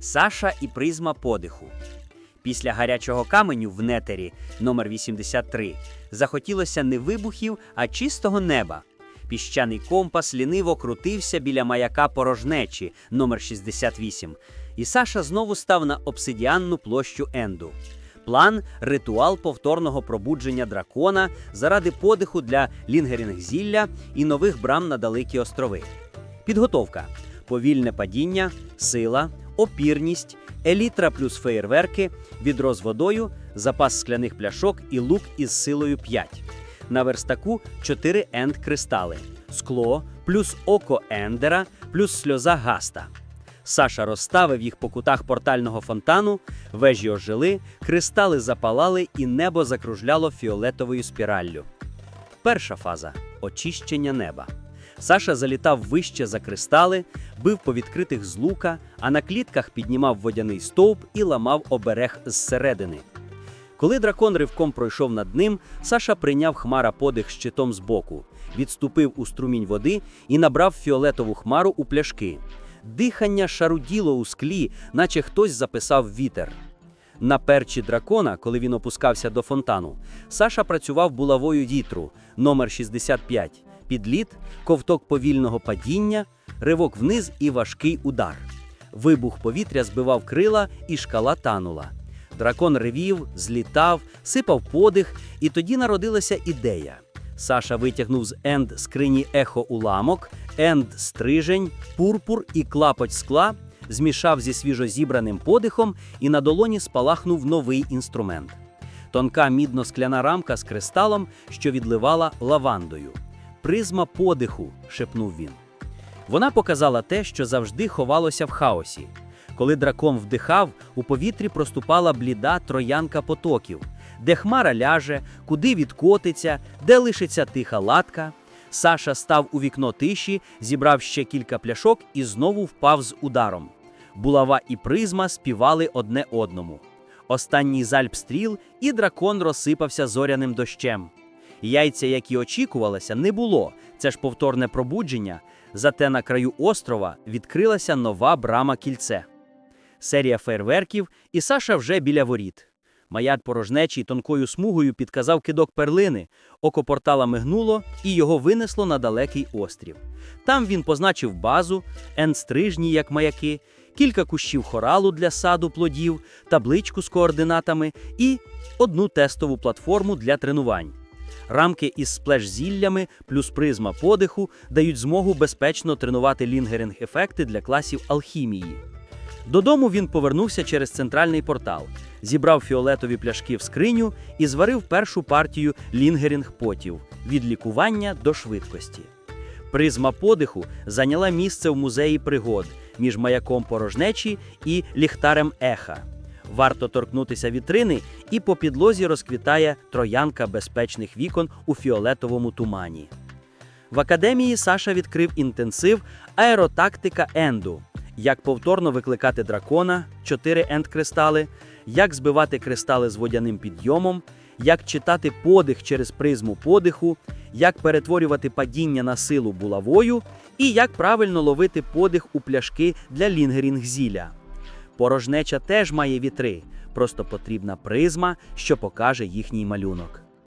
Саша і призма подиху. Після гарячого каменю в нетері номер 83 захотілося не вибухів, а чистого неба. Піщаний компас ліниво крутився біля маяка порожнечі номер 68 і Саша знову став на обсидіанну площу Енду. План ритуал повторного пробудження дракона заради подиху для лінгерінг-зілля і нових брам на далекі острови. Підготовка: повільне падіння, сила, опірність, елітра плюс феєрверки, відро з водою, запас скляних пляшок і лук із силою 5. На верстаку 4 енд кристали, скло, плюс око ендера, плюс сльоза гаста. Саша розставив їх по кутах портального фонтану, вежі ожили, кристали запалали і небо закружляло фіолетовою спіраллю. Перша фаза очищення неба. Саша залітав вище за кристали, бив по відкритих з лука, а на клітках піднімав водяний стовп і ламав оберег зсередини. Коли дракон ривком пройшов над ним, Саша прийняв хмара подих щитом збоку, відступив у струмінь води і набрав фіолетову хмару у пляшки. Дихання шаруділо у склі, наче хтось записав вітер. На перчі дракона, коли він опускався до фонтану, Саша працював булавою вітру номер 65 підліт, ковток повільного падіння, ривок вниз і важкий удар. Вибух повітря збивав крила, і шкала танула. Дракон ревів, злітав, сипав подих, і тоді народилася ідея. Саша витягнув з енд скрині ехо уламок, енд стрижень, пурпур і клапоть скла, змішав зі свіжозібраним подихом і на долоні спалахнув новий інструмент. Тонка мідно-скляна рамка з кристалом, що відливала лавандою. Призма подиху, шепнув він. Вона показала те, що завжди ховалося в хаосі. Коли дракон вдихав, у повітрі проступала бліда троянка потоків, де хмара ляже, куди відкотиться, де лишиться тиха латка. Саша став у вікно тиші, зібрав ще кілька пляшок і знову впав з ударом. Булава і призма співали одне одному. Останній зальп стріл, і дракон розсипався зоряним дощем. Яйця, як і очікувалося, не було. Це ж повторне пробудження. Зате на краю острова відкрилася нова брама кільце. Серія фейерверків, і Саша вже біля воріт. Маяк порожнечий тонкою смугою підказав кидок перлини, око портала мигнуло і його винесло на далекий острів. Там він позначив базу, енд-стрижні, як маяки, кілька кущів хоралу для саду плодів, табличку з координатами і одну тестову платформу для тренувань. Рамки із сплеш-зіллями плюс призма подиху дають змогу безпечно тренувати лінгеринг-ефекти для класів алхімії. Додому він повернувся через центральний портал, зібрав фіолетові пляшки в скриню і зварив першу партію лінгерінг-потів від лікування до швидкості. Призма подиху зайняла місце в музеї пригод між маяком порожнечі і ліхтарем еха. Варто торкнутися вітрини, і по підлозі розквітає троянка безпечних вікон у фіолетовому тумані. В академії Саша відкрив інтенсив аеротактика енду, як повторно викликати дракона, 4 енд-кристали, як збивати кристали з водяним підйомом, як читати подих через призму подиху, як перетворювати падіння на силу булавою і як правильно ловити подих у пляшки для лінгерінг-зілля. Порожнеча теж має вітри, просто потрібна призма, що покаже їхній малюнок.